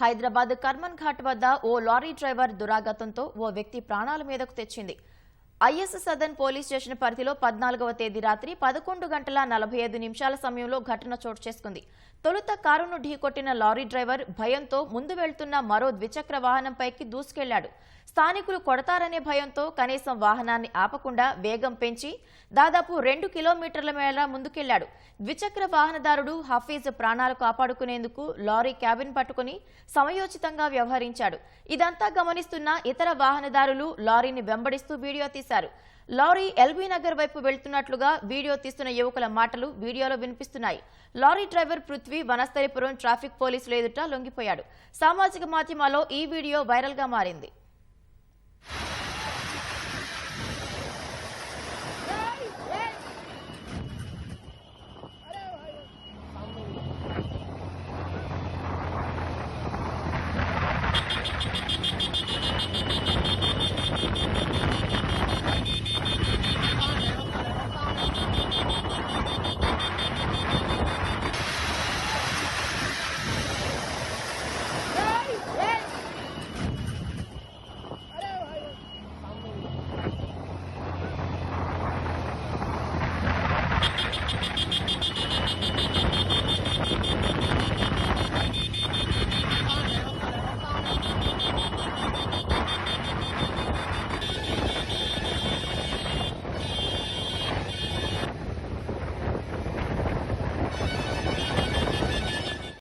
హైదరాబాద్ కర్మన్ ఘాట్ వద్ద ఓ lorry driver దురాగతంతో ఓ వ్యక్తి ప్రాణాల మీదకు తెచ్చింది. ఐఎస్ సదన్ పోలీస్ స్టేషన్ పరిధిలో పద్నాలుగవ తేదీ రాత్రి పదకొండు గంటల నలభై ఐదు నిమిషాల సమయంలో ఘటన చోటు చేసుకుంది. తొలుత కారును ఢీకొట్టిన లారీ డ్రైవర్ భయంతో ముందు వెళ్తున్న మరో ద్విచక్ర వాహనంపైకి దూసుకెళ్ళాడు. స్థానికులు కొడతారనే భయంతో కనీసం వాహనాన్ని ఆపకుండా వేగం పెంచి దాదాపు రెండు కిలోమీటర్ల మేర ముందుకెళ్ళాడు. ద్విచక్ర వాహనదారుడు హఫీజ్ ప్రాణాలు కాపాడుకునేందుకు లారీ క్యాబిన్ పట్టుకుని సమయోచితంగా వ్యవహరించాడు. ఇదంతా గమనిస్తున్న ఇతర వాహనదారులు లారీని వెంబడిస్తూ వీడియో చేశారు. లారీ ఎల్బీ నగర్ వైపు వెళ్తున్నట్లుగా వీడియో తీస్తున్న యువకుల మాటలు వీడియోలో వినిపిస్తున్నాయి. Lorry driver Prithvi Vanasthalipuram traffic పోలీసులు ఎదుట లొంగిపోయాడు. సామాజిక మాధ్యమాల్లో ఈ వీడియో వైరల్గా మారింది.